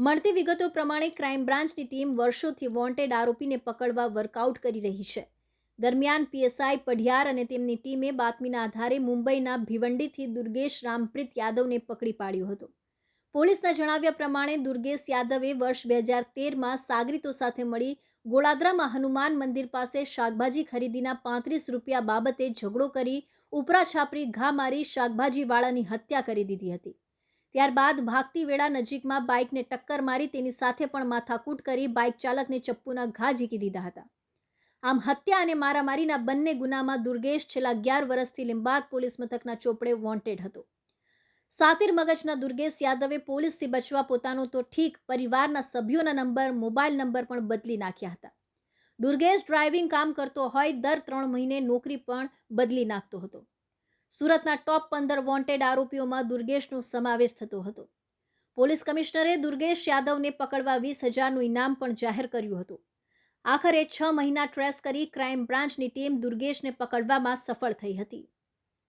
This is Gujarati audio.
મળતી વિગતો પ્રમાણે ક્રાઇમ બ્રાન્ચની ટીમ વર્ષોથી વોન્ટેડ આરોપીને પકડવા વર્કઆઉટ કરી રહી છે. દરમિયાન પીએસઆઈ પઢિયાર અને તેમની ટીમે બાતમીના આધારે મુંબઈના ભિવંડીથી દુર્ગેશ રામપ્રીત યાદવને પકડી પાડ્યો હતો. પોલીસના જણાવ્યા પ્રમાણે દુર્ગેશ યાદવે વર્ષ બે હજાર તેરમાં સાગરીતો સાથે મળી ગોળાદરામાં હનુમાન મંદિર પાસે શાકભાજી ખરીદીના પાંત્રીસ રૂપિયા બાબતે ઝઘડો કરી ઉપરા છાપરી ઘા મારી શાકભાજીવાળાની હત્યા કરી દીધી હતી. ત્યારબાદ ભાગતી વેળા નજીકમાં બાઇકને ટક્કર મારી તેની સાથે પણ માથાકૂટ કરી બાઇક ચાલકને ચપ્પુના ઘા ઝીકી દીધા હતા. આમ હત્યા અને મારામારીના બંને ગુનામાં દુર્ગેશ છેલ્લા અગિયાર વર્ષથી લીંબાદ પોલીસ મથકના ચોપડે વોન્ટેડ હતો. સાતિર મગજના દુર્ગેશ યાદવે પોલીસથી બચવા પોતાનો તો ઠીક પરિવારના સભ્યોના નંબર મોબાઈલ નંબર પણ બદલી નાખ્યા હતા. દુર્ગેશ ડ્રાઇવિંગ કામ કરતો હોય દર ત્રણ મહિને નોકરી પણ બદલી નાખતો હતો. સુરતના ટોપ પંદર વોન્ટેડ આરોપીઓમાં દુર્ગેશનો સમાવેશ થતો હતો. પોલીસ કમિશનરે દુર્ગેશ યાદવને પકડવા વીસ હજારનું ઇનામ પણ જાહેર કર્યું હતું. આખરે છ મહિના ટ્રેસ કરી ક્રાઇમ બ્રાન્ચની ટીમ દુર્ગેશને પકડવામાં સફળ થઈ હતી.